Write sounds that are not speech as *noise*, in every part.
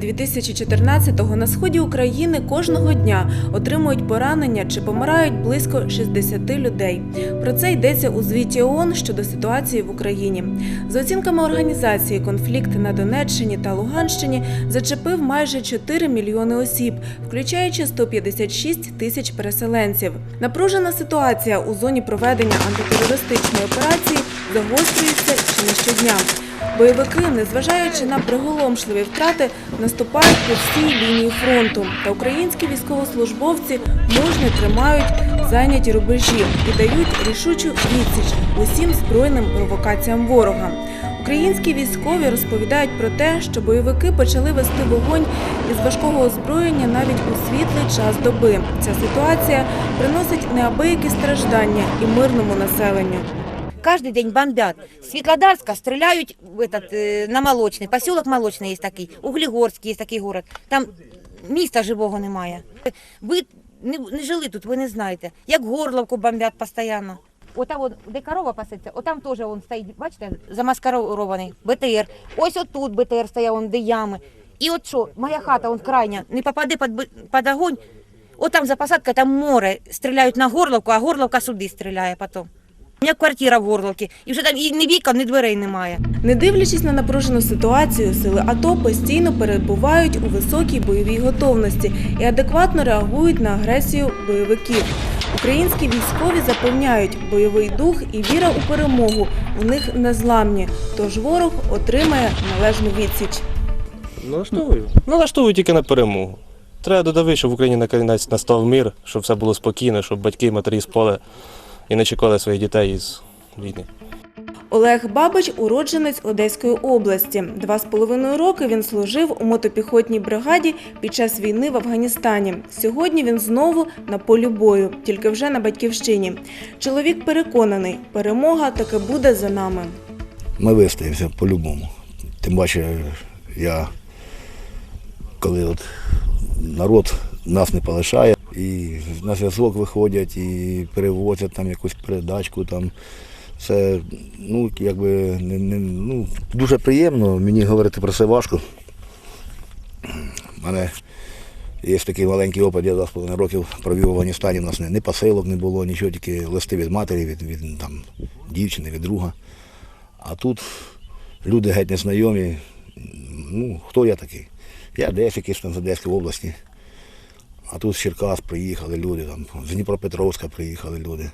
Квітня 2014-го на сході України кожного дня отримують поранення чи помирають близько 60 людей. Про це йдеться у звіті ООН щодо ситуації в Україні. За оцінками організації, конфлікт на Донеччині та Луганщині зачепив майже 4 мільйони осіб, включаючи 156 тисяч переселенців. Напружена ситуація у зоні проведення антитерористичної операції загострюється чи не щодня. Бойовики, незважаючи на приголомшливі втрати, наступають по всій лінії фронту. Та українські військовослужбовці мужньо тримають зайняті рубежі і дають рішучу відсіч усім збройним провокаціям ворога. Українські військові розповідають про те, що бойовики почали вести вогонь із важкого озброєння навіть у світлий час доби. Ця ситуація приносить неабиякі страждання і мирному населенню. Каждый день бомбят. С Светлодарска стреляют в этот, э, на Молочний. Поселок Молочний є такий. Углегорський є такий город. Там міста живого немає. Ви не, не жили тут, ви не знаєте. Як Горловку бомбять постійно. Ота от, де корова пасеться, отам теж он стоїть, бачите, замаскарований БТР. Ось отут БТР стояв, он де ями. І от що, моя хата, он крайня, не попаде під, б- під огонь. От там за посадкою, там море, стріляють на Горловку, а Горловка сюди стріляє потім. У мене квартира в Горловці, і вже там і ні вікон, ні дверей немає. Не дивлячись на напружену ситуацію, сили АТО постійно перебувають у високій бойовій готовності і адекватно реагують на агресію бойовиків. Українські військові запевняють, бойовий дух і віра у перемогу у них незламні, тож ворог отримає належну відсіч. Налаштовую. Налаштовую тільки на перемогу. Треба додавити, щоб в Україні наконець настав мир, щоб все було спокійно, щоб батьки матері з поля і не чекали своїх дітей із війни. Олег Бабич уродженець Одеської області. Два з половиною роки він служив у мотопіхотній бригаді під час війни в Афганістані. Сьогодні він знову на полі бою, тільки вже на батьківщині. Чоловік переконаний, перемога таки буде за нами. Ми вистоїмося по-любому. Тим паче, я коли от народ нас не полишає, і на зв'язок виходять і перевозять там якусь передачку. Там. Це ну, якби, не, не, ну, дуже приємно, мені говорити про це важко. У мене є такий маленький опит, я 2,5 років провів в Афганістані, у нас не, не посилок не було, нічого, тільки листи від матері, від, від там, дівчини, від друга. А тут люди геть незнайомі. Ну, хто я такий? Я десь якийсь там з Одеської області. А тут з Черкас приїхали люди, там, з Дніпропетровська приїхали люди,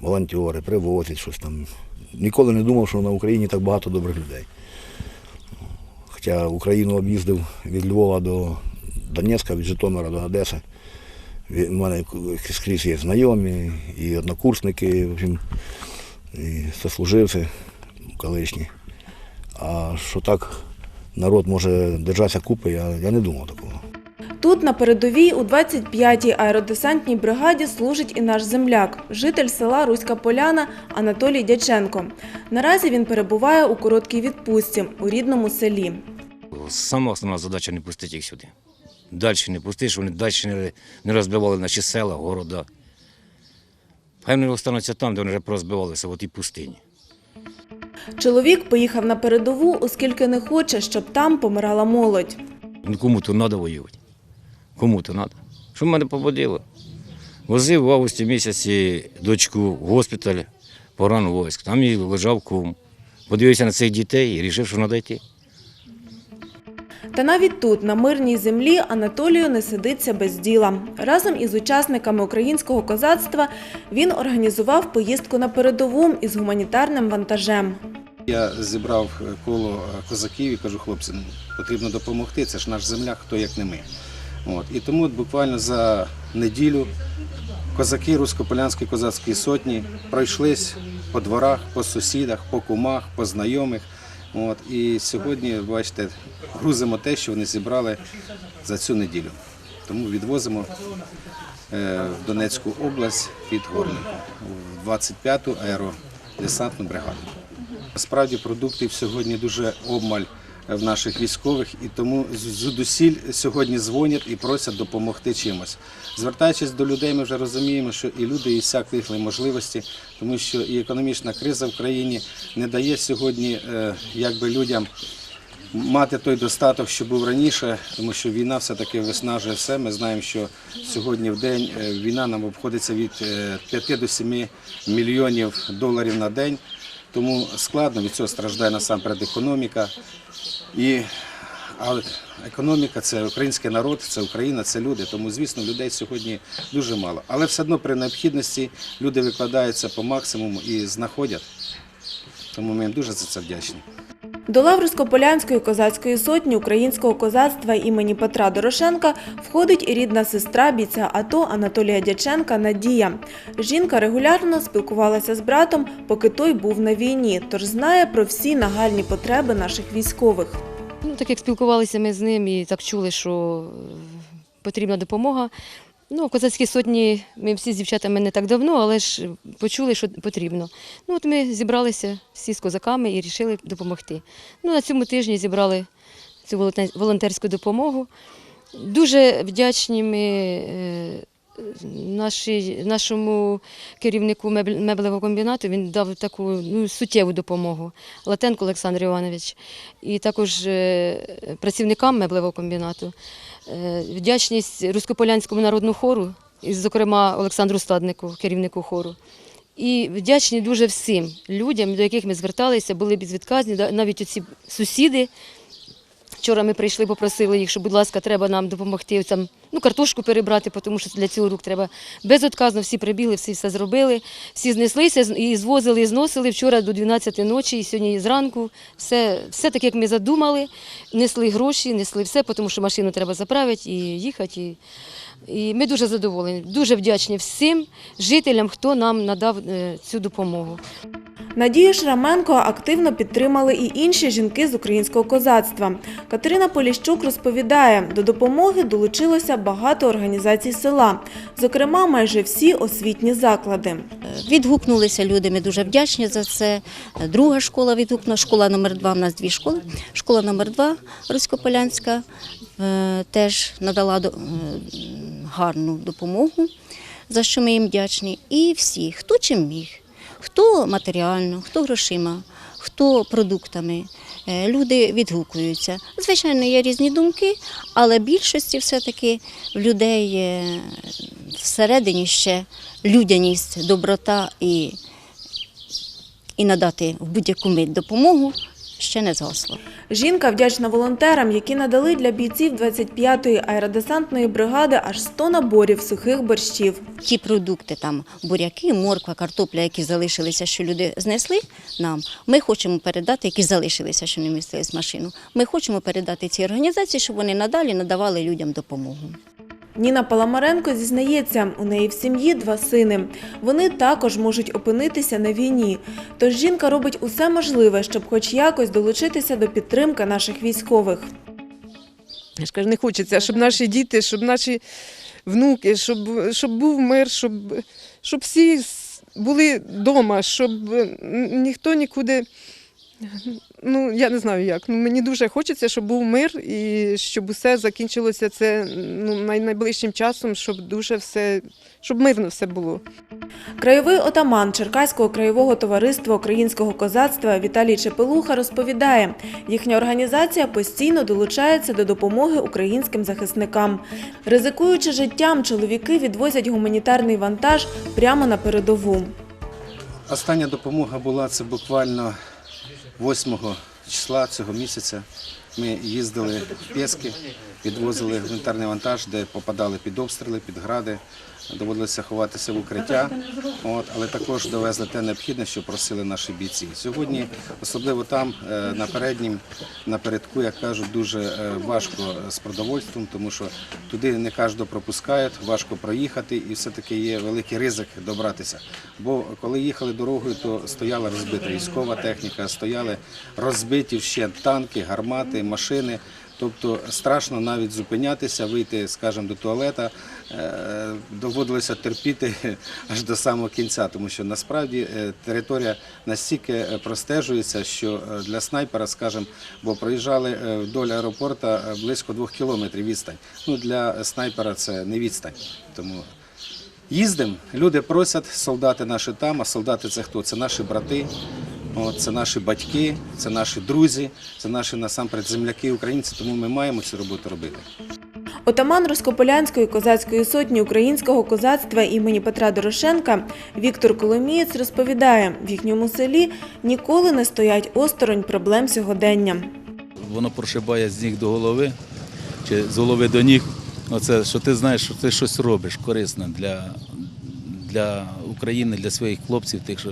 волонтери, привозять щось там. Ніколи не думав, що на Україні так багато добрих людей. Хоча Україну об'їздив від Львова до Донецька, від Житомира до Одеси. У мене скрізь є знайомі, і однокурсники, в общем, і сослуживці колишні. А що так народ може держатися купи, я, я не думав такого. Тут на передовій у 25-й аеродесантній бригаді служить і наш земляк, житель села Руська Поляна Анатолій Дяченко. Наразі він перебуває у короткій відпустці у рідному селі. Сама основна задача не пустити їх сюди. Далі не пустити, щоб вони далі не, розбивали наші села, города. Хай вони остануться там, де вони вже порозбивалися, от і пустині. Чоловік поїхав на передову, оскільки не хоче, щоб там помирала молодь. Ну кому-то треба воювати. Кому-то треба. Що мене поводило? Возив в августі місяці дочку в госпіталь по рану військ. Там і лежав кум. Подивився на цих дітей і вирішив, що треба йти. Та навіть тут, на мирній землі, Анатолію не сидиться без діла. Разом із учасниками українського козацтва він організував поїздку на передову із гуманітарним вантажем. Я зібрав коло козаків і кажу, хлопці, потрібно допомогти, це ж наш земляк, хто як не ми. От. І тому от буквально за неділю козаки Руськополянської козацької сотні пройшлись по дворах, по сусідах, по кумах, по знайомих. От. І сьогодні, бачите, грузимо те, що вони зібрали за цю неділю. Тому відвозимо е, в Донецьку область під Горлівку, в 25-ту аеродесантну бригаду. Справді продуктів сьогодні дуже обмаль в наших військових, і тому з- звідусіль сьогодні дзвонять і просять допомогти чимось. Звертаючись до людей, ми вже розуміємо, що і люди і всякої можливості, тому що і економічна криза в країні не дає сьогодні е, якби людям мати той достаток, що був раніше, тому що війна все-таки виснажує все. Ми знаємо, що сьогодні в день е, війна нам обходиться від е, 5 до 7 мільйонів доларів на день. Тому складно від цього страждає насамперед економіка. І а економіка це український народ, це Україна, це люди. Тому, звісно, людей сьогодні дуже мало. Але все одно при необхідності люди викладаються по максимуму і знаходять. Тому ми їм дуже за це вдячні. До лав Руськополянської козацької сотні українського козацтва імені Петра Дорошенка входить і рідна сестра бійця АТО Анатолія Дяченка Надія. Жінка регулярно спілкувалася з братом, поки той був на війні, тож знає про всі нагальні потреби наших військових. Ну, так як спілкувалися ми з ним і так чули, що потрібна допомога. Ну, козацькі сотні ми всі з дівчатами не так давно, але ж почули, що потрібно. Ну, от ми зібралися всі з козаками і вирішили допомогти. Ну, на цьому тижні зібрали цю волонтерську допомогу. Дуже вдячні ми е, нашій, нашому керівнику меблевого комбінату. Він дав таку ну, суттєву допомогу. Латенко Олександр Іванович. І також е, працівникам меблевого комбінату. Е, Вдячність Руськополянському народному хору, і, зокрема Олександру Стаднику, керівнику хору. І вдячні дуже всім людям, до яких ми зверталися, були безвідказні, навіть оці сусіди. Вчора ми прийшли, попросили їх, що, будь ласка, треба нам допомогти там, ну, картошку перебрати, тому що для цього рук треба безотказно. Всі прибігли, всі все зробили, всі знеслися і звозили, і зносили вчора до 12 ночі, і сьогодні зранку. Все, все так, як ми задумали, несли гроші, несли все, тому що машину треба заправити і їхати. І, і ми дуже задоволені, дуже вдячні всім жителям, хто нам надав е, цю допомогу. Надію Шраменко активно підтримали і інші жінки з українського козацтва. Катерина Поліщук розповідає, до допомоги долучилося багато організацій села, зокрема, майже всі освітні заклади. Відгукнулися люди, ми дуже вдячні за це. Друга школа відгукнула, школа номер 2 у нас дві школи. Школа номер 2 Руськополянська е, теж надала е, гарну допомогу, за що ми їм вдячні. І всі, хто чим міг, хто матеріально, хто грошима, хто продуктами. Е, Люди відгукуються. Звичайно, є різні думки, але більшості все-таки в людей е, всередині ще людяність, доброта і, і надати в будь-яку мить допомогу ще не згасло. Жінка вдячна волонтерам, які надали для бійців 25-ї аеродесантної бригади аж 100 наборів сухих борщів. Ті продукти, там буряки, морква, картопля, які залишилися, що люди знесли нам, ми хочемо передати, які залишилися, що не вмістились в машину. Ми хочемо передати цій організації, щоб вони надалі надавали людям допомогу. Ніна Паламаренко зізнається, у неї в сім'ї два сини. Вони також можуть опинитися на війні. Тож жінка робить усе можливе, щоб хоч якось долучитися до підтримки наших військових. Я ж кажу, не хочеться, щоб наші діти, щоб наші внуки, щоб, щоб був мир, щоб, щоб всі були вдома, щоб ніхто нікуди. Ну, я не знаю як. Ну, мені дуже хочеться, щоб був мир і щоб усе закінчилося це ну, най- найближчим часом, щоб дуже все, щоб мирно все було. Краєвий отаман Черкаського краєвого товариства українського козацтва Віталій Чепелуха розповідає, їхня організація постійно долучається до допомоги українським захисникам. Ризикуючи життям, чоловіки відвозять гуманітарний вантаж прямо на передову. Остання допомога була це буквально 8 числа цього місяця. Ми їздили в Пєски, відвозили гуманітарний вантаж, де попадали під обстріли, під гради. Доводилося ховатися в укриття, от, але також довезли те необхідне, що просили наші бійці. Сьогодні, особливо там, е, на переднім, напередку, як кажуть, дуже е, важко з продовольством, тому що туди не кожного пропускають, важко проїхати, і все-таки є великий ризик добратися. Бо коли їхали дорогою, то стояла розбита військова техніка, стояли розбиті вщент танки, гармати, машини. Тобто страшно навіть зупинятися, вийти, скажімо, до туалета, доводилося терпіти аж до самого кінця, тому що насправді е, територія настільки е, простежується, що е, для снайпера, скажімо, бо проїжджали е, вдоль аеропорта е, близько двох кілометрів відстань. Ну, для снайпера це не відстань. Тому Їздимо, люди просять, солдати наші там, а солдати це хто? Це наші брати. Це наші батьки, це наші друзі, це наші насамперед земляки українці, тому ми маємо цю роботу робити. Отаман Роскополянської козацької сотні українського козацтва імені Петра Дорошенка Віктор Коломієць розповідає, в їхньому селі ніколи не стоять осторонь проблем сьогодення. воно прошибає з ніг до голови, чи з голови до ніг. Оце, що ти знаєш, що ти щось робиш корисне для, для України, для своїх хлопців, тих, що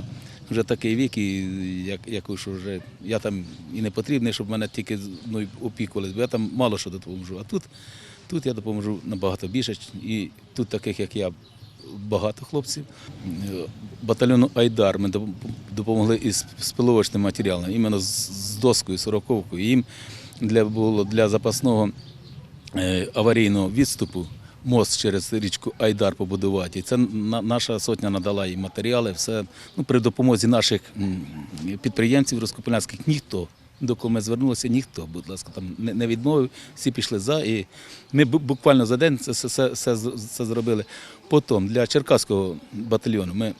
вже такий вік, і як, як що вже я там і не потрібний, щоб мене тільки мною опікувалися, бо я там мало що допоможу. А тут, тут я допоможу набагато більше. І тут таких, як я, багато хлопців. Батальйону Айдар ми допомогли із спиловочним матеріалом, іменно з, доскою, сороковкою. Їм для, було для запасного е, аварійного відступу мост через річку Айдар побудувати. І це на- наша сотня надала їм матеріали. Все ну, при допомозі наших підприємців розкопельських ніхто. До кого ми звернулися, ніхто, будь ласка, там не, відмовив, всі пішли за. І ми буквально за день це, це, це, це зробили. Потім для Черкаського батальйону ми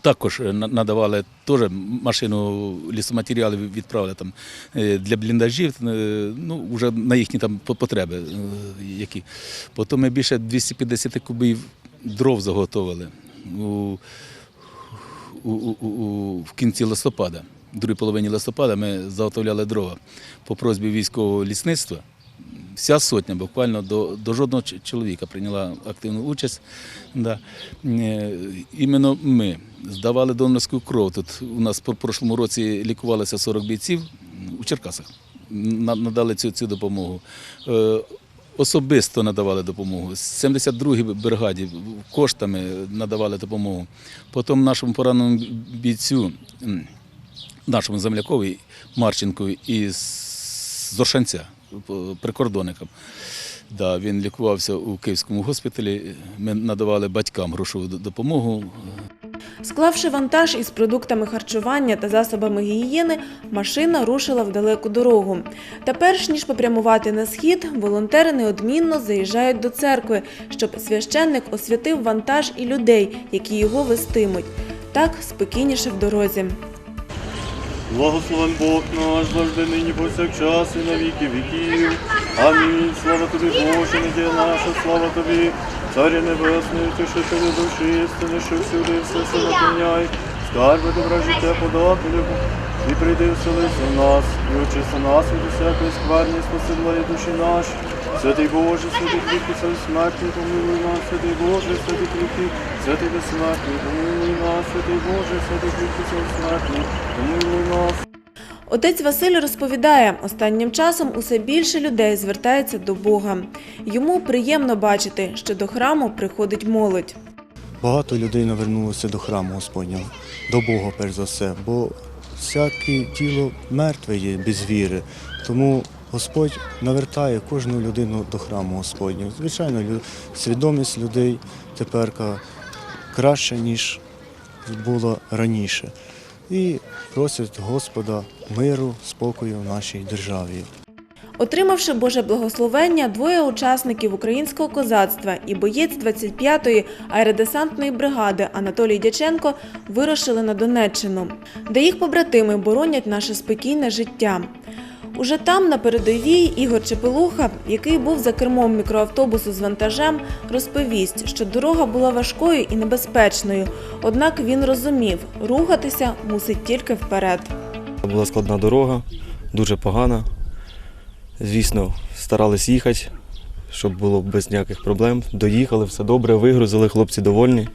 також е, надавали теж машину лісоматеріалів відправили там е, для бліндажів, е, ну вже на їхні там потреби. Які. Потім ми більше 250 кубів дров заготовили у, у, у, у- в кінці листопада. В другій половині листопада ми заготовляли дрова по просьбі військового лісництва. Вся сотня буквально до, до жодного чоловіка прийняла активну участь. Да. Е, Іменно ми здавали донорську кров. Тут у нас по прошлому році лікувалося 40 бійців у Черкасах. Надали цю, цю допомогу. Е, Особисто надавали допомогу. З 72-й бригаді коштами надавали допомогу. Потім нашому пораненому бійцю, нашому землякові Марченку із Зоршанця, прикордонникам. Да, він лікувався у Київському госпіталі. Ми надавали батькам грошову допомогу. Склавши вантаж із продуктами харчування та засобами гігієни, машина рушила в далеку дорогу. Та перш ніж попрямувати на схід, волонтери неодмінно заїжджають до церкви, щоб священник освятив вантаж і людей, які його вестимуть. Так спокійніше в дорозі. Благословен Бог наш, завжди нині повсякчас і на віки віків. Амінь. Слава тобі, Боже, надія наша, слава тобі, Царі Небесний, тишителю душі, істини, що всюди все все наповняй. Скарби добра життя подателю, і прийди вселися в нас, і очисти нас від усякої скверні, спаси благі душі наші. Святий Боже, святий кріпкий, святий смертний, помилуй нас, святий Боже, святий кріпкий, святий безсмертний, помилуй нас, святий Боже, святий кріпкий, святий смертний, помилуй нас. Отець Василь розповідає, останнім часом усе більше людей звертається до Бога. Йому приємно бачити, що до храму приходить молодь. Багато людей навернулося до храму Господнього, до Бога перш за все, бо всяке тіло мертве є без віри. Тому Господь навертає кожну людину до храму Господнього. Звичайно, свідомість людей тепер краща, ніж було раніше. І просять Господа миру, спокою в нашій державі. Отримавши Боже благословення, двоє учасників українського козацтва і боєць 25-ї аеродесантної бригади Анатолій Дяченко вирушили на Донеччину, де їх побратими боронять наше спокійне життя. Уже там, на передовій, Ігор Чепелуха, який був за кермом мікроавтобусу з вантажем, розповість, що дорога була важкою і небезпечною. Однак він розумів, рухатися мусить тільки вперед. Була складна дорога, дуже погана. Звісно, старались їхати, щоб було без ніяких проблем. Доїхали, все добре, вигрузили, хлопці довольні.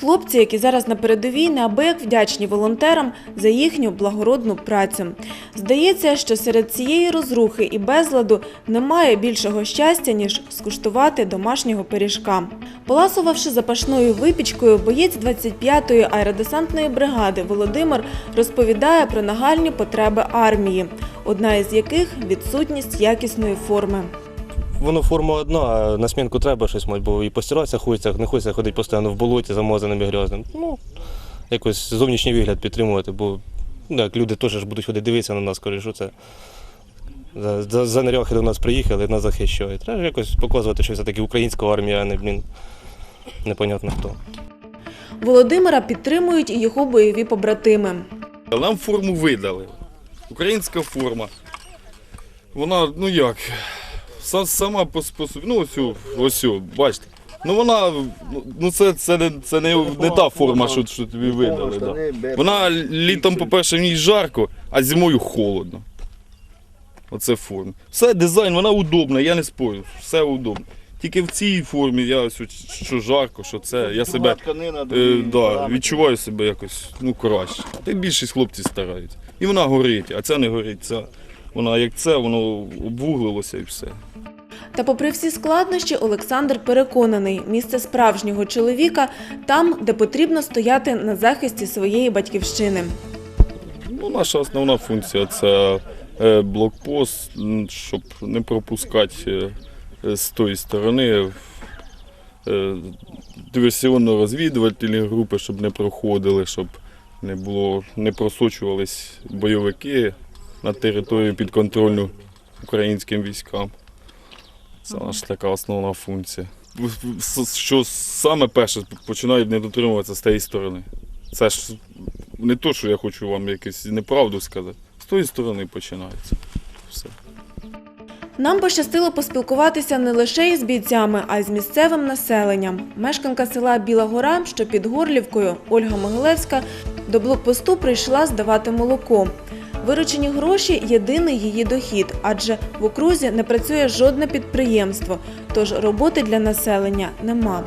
Хлопці, які зараз на передовій, неабияк вдячні волонтерам за їхню благородну працю. Здається, що серед цієї розрухи і безладу немає більшого щастя, ніж скуштувати домашнього пиріжка. Поласувавши запашною випічкою, боєць 25-ї аеродесантної бригади Володимир розповідає про нагальні потреби армії, одна із яких відсутність якісної форми. Воно форма одна, а на смінку треба щось, мать, бо і постиратися хочеться, не хочеться ходити постійно в болоті замазаним і грязним. Ну, якось зовнішній вигляд підтримувати, бо ну, як люди теж ж будуть ходити дивитися на нас, кажуть, що це. За, за, за неряхи до нас приїхали, нас захищають. Треба якось показувати, що все-таки українська армія, а не, блін, непонятно хто. Володимира підтримують і його бойові побратими. Нам форму видали. Українська форма. Вона, ну як, са- сама по способі. Ну, ось, ось, бачите. Ну вона, ну це, це, не, це не, не та форма, що, що тобі видали. Да. Вона літом, по-перше, в ній жарко, а зимою холодно. Оце форма. Все, дизайн, вона удобна, я не спорю, все удобно. Тільки в цій формі я ось, от що жарко, що це, я себе е, да, відчуваю себе якось ну, краще. Та й більшість хлопців стараються. І вона горить, а ця не горить. Ця, вона як це, воно обвуглилося і все. Та попри всі складнощі, Олександр переконаний, місце справжнього чоловіка там, де потрібно стояти на захисті своєї батьківщини. Ну, наша основна функція це е, блокпост, щоб не пропускати е, е, з тої сторони е, диверсіонно-розвідувальні групи, щоб не проходили, щоб не було, не просочувались бойовики на територію підконтрольну українським військам. Це наша така основна функція. Що саме перше починають не дотримуватися з тієї сторони. Це ж не то, що я хочу вам якусь неправду сказати. З тої сторони починається. Все. Нам пощастило поспілкуватися не лише із бійцями, а й з місцевим населенням. Мешканка села Біла Гора, що під Горлівкою, Ольга Могилевська, до блокпосту прийшла здавати молоко. Виручені гроші єдиний її дохід, адже в окрузі не працює жодне підприємство, тож роботи для населення нема.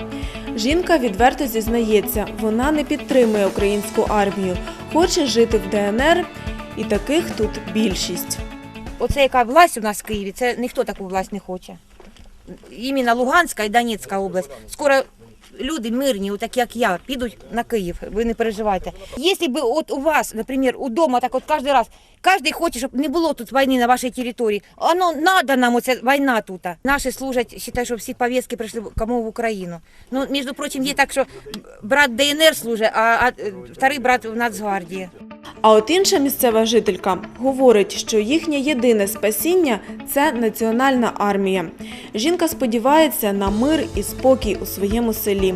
Жінка відверто зізнається, вона не підтримує українську армію, хоче жити в ДНР, і таких тут більшість. Оце яка власть у нас в Києві, це ніхто таку власть не хоче. Іменно Луганська і Донецька область. Скоро люди мирні, так як я, підуть на Київ, ви не переживайте. Якщо б от у вас, наприклад, удома, так от кожен раз, кожен хоче, щоб не було тут війни на вашій території. Воно надо нам оця війна тут. Наші служать, вважаю, що всі повістки прийшли кому в Україну. Ну, між прочим, є так, що брат ДНР служить, а, а старий вторий брат в Нацгвардії. А от інша місцева жителька говорить, що їхнє єдине спасіння це національна армія. Жінка сподівається на мир і спокій у своєму селі.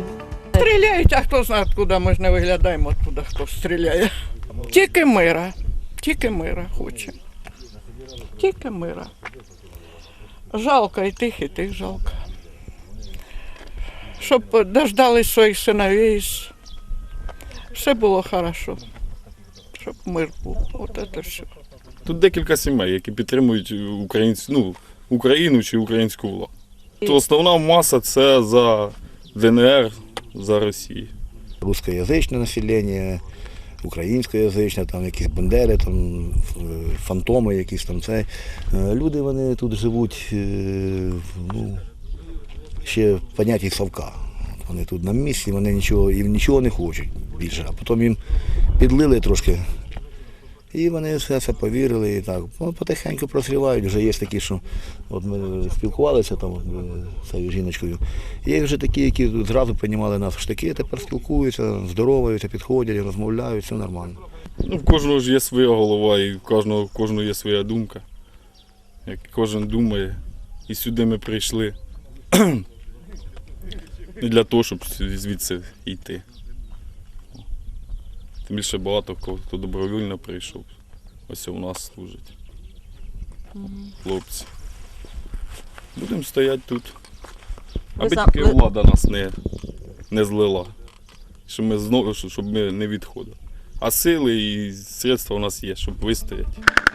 Стріляють, а хто знає, откуда ми ж не виглядаємо, откуда хто стріляє. Тільки мира, тільки мира хочемо. Тільки мира. Жалко і тих, і тих жалко. Щоб дождались своїх синовей, все було хорошо. Щоб мир був. От це все. Тут декілька сімей, які підтримують українсь... ну, Україну чи українську владу. То основна маса це за ДНР, за Росію. Рускоязичне населення, українськоязичне, там якісь бандери, там фантоми, якісь там це. Е, Люди вони тут живуть е, ну, ще в понятті совка. Вони тут на місці, вони нічого, їм нічого не хочуть більше. А потім їм підлили трошки. І вони все це повірили і так. Ну, потихеньку просрівають. Вже є такі, що от ми спілкувалися там е, з цією жіночкою. Є вже такі, які зразу приймали нас в штики, тепер спілкуються, здороваються, підходять, розмовляють, все нормально. Ну, в кожного ж є своя голова, і в кожного, в кожного є своя думка. Як кожен думає, і сюди ми прийшли не для того, щоб звідси йти. Тим більше багато хто, хто добровільно прийшов. Ось у нас служить. Хлопці. Будемо стояти тут. Аби тільки влада нас не, не злила. Щоб ми знову щоб ми не відходили. А сили і средства у нас є, щоб вистояти.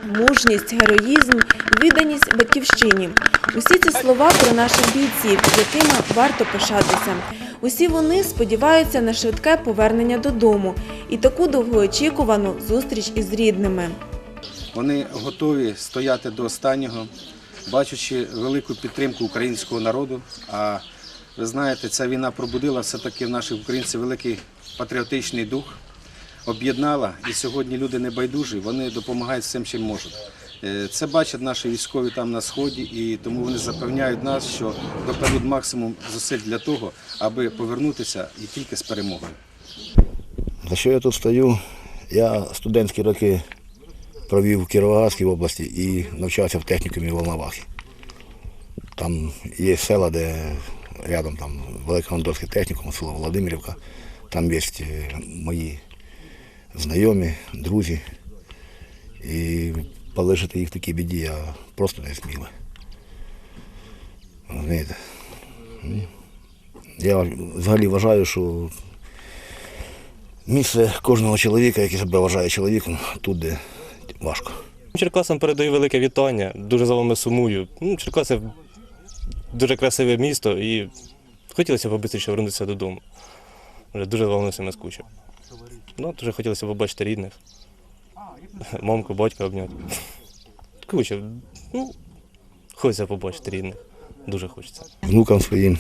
Мужність, героїзм, відданість батьківщині. Усі ці слова про наших бійців, якими варто пишатися. Усі вони сподіваються на швидке повернення додому і таку довгоочікувану зустріч із рідними. Вони готові стояти до останнього, бачачи велику підтримку українського народу. А ви знаєте, ця війна пробудила все-таки в наших українців великий патріотичний дух, об'єднала. І сьогодні люди не байдужі, вони допомагають всім, чим можуть. Е, Це бачать наші військові там на сході, і тому вони запевняють нас, що докладуть максимум зусиль для того, аби повернутися і тільки з перемогою. За що я тут стою? Я студентські роки провів в Кіровоградській області і навчався в технікумі в Волновахі. Там є села, де рядом там Великоандорський технікум, село Володимирівка. Там є е, мої знайомі, друзі. І полишити їх в такій біді я просто не. Розумієте? Ну, Я взагалі вважаю, що місце кожного чоловіка, який себе вважає чоловіком, тут, де важко. Черкасам передаю велике вітання, дуже за вами сумую. Ну, Черкаси дуже красиве місто і хотілося б швидше повернутися додому. Дуже за вами всіми скучив. Ну, дуже хотілося побачити рідних. *laughs* Мамку, батька обняти. Коротше, ну, хочеться побачити рідних. Дуже хочеться. Внукам своїм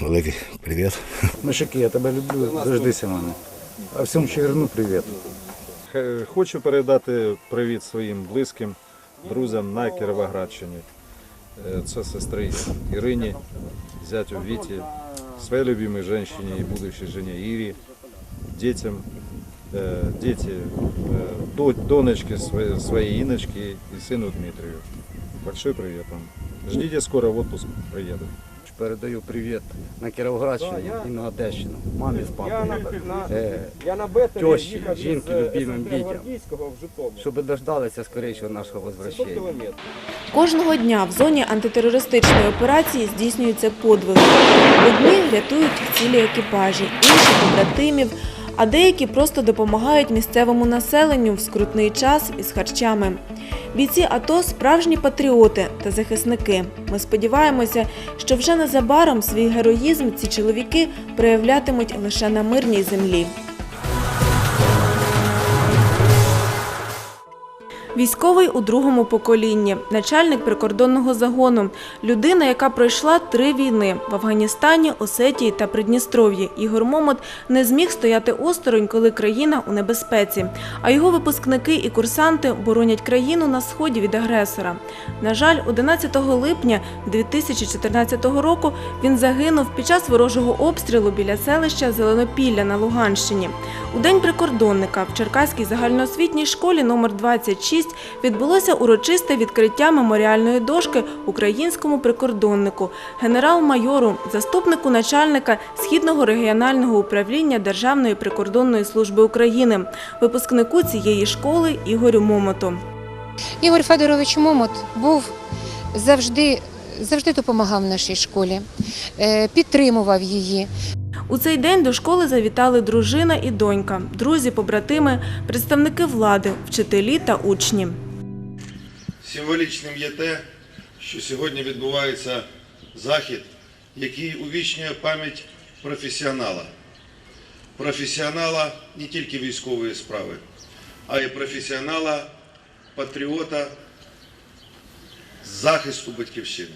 великий привіт. Мишики, я тебе люблю, дождися мене. А всьому Чигирину привіт. Е, Хочу передати привіт своїм близьким друзям на Кіровоградщині. Е, Це сестри Ірині, зятю Віті, своей любимой женщине и будущей жене Ире, детям, э, дети, э, до- донечке своей, своей Иночки и сыну Дмитрию. Большой привет вам. Ждите, скоро в отпуск приеду. Передаю привіт на Кіровоградщину і на Одещину. Мамі з папою. Е, тещі, жінки, любимим дітям. Щоб дождалися скорішого нашого возвращення. Кожного дня в зоні антитерористичної операції здійснюються подвиги. Одні рятують цілі екіпажі, інші побратимів, а деякі просто допомагають місцевому населенню в скрутний час із харчами. Бійці АТО справжні патріоти та захисники. Ми сподіваємося, що вже незабаром свій героїзм ці чоловіки проявлятимуть лише на мирній землі. Військовий у другому поколінні, начальник прикордонного загону, людина, яка пройшла три війни в Афганістані, Осетії та Придністров'ї. Ігор Момот не зміг стояти осторонь, коли країна у небезпеці. А його випускники і курсанти боронять країну на сході від агресора. На жаль, 11 липня 2014 року він загинув під час ворожого обстрілу біля селища Зеленопілля на Луганщині. У день прикордонника в Черкаській загальноосвітній школі номер 26 відбулося урочисте відкриття меморіальної дошки українському прикордоннику, генерал-майору, заступнику начальника Східного регіонального управління Державної прикордонної служби України, випускнику цієї школи Ігорю Момоту. Ігор Федорович Момот був завжди, завжди допомагав нашій школі, е, підтримував її. У цей день до школи завітали дружина і донька, друзі, побратими, представники влади, вчителі та учні. Символічним є те, що сьогодні відбувається захід, який увічнює пам'ять професіонала. Професіонала не тільки військової справи, а й професіонала, патріота захисту батьківщини.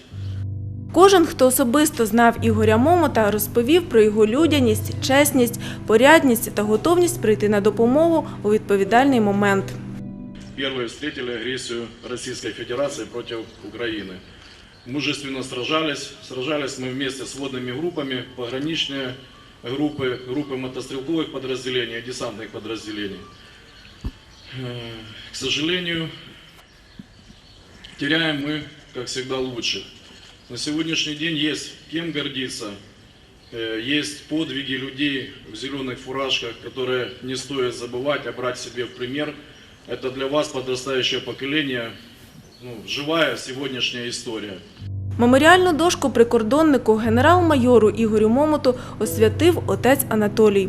Кожен, хто особисто знав Ігоря Момота, розповів про його людяність, чесність, порядність та готовність прийти на допомогу у відповідальний момент. первые встретили агрессию Российской Федерации против Украины. Мужественно сражались. Сражались мы вместе с водными группами, пограничные группы, группы мотострелковых подразделений, и десантных подразделений. Э, К сожалению, теряем мы, как всегда, лучших. На сегодняшний день есть кем гордиться, Э, есть подвиги людей в зеленых фуражках, которые не стоит забывать, а брать себе в пример. Это для вас, подрастающее поколение, ну, живая сегодняшняя история. Меморіальну дошку прикордоннику генерал-майору Ігорю Момоту освятив отець Анатолій.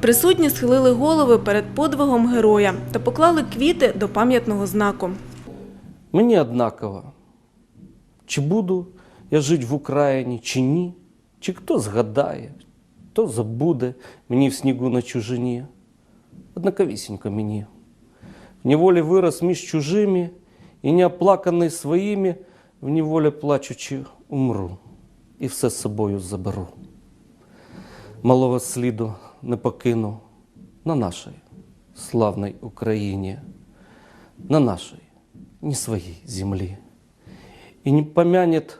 Присутні схилили голови перед подвигом героя та поклали квіти до пам'ятного знаку. Мені однаково, чи буду я жити в Україні, чи ні, чи хто згадає, хто забуде мені в снігу на чужині. Однаковісінько мені. В неволі вирос між чужими, і не оплаканий своїми, в неволі плачучи, умру, і все з собою заберу. Малого сліду не покину на нашій славній Україні, на нашій, не своїй землі. І не помянет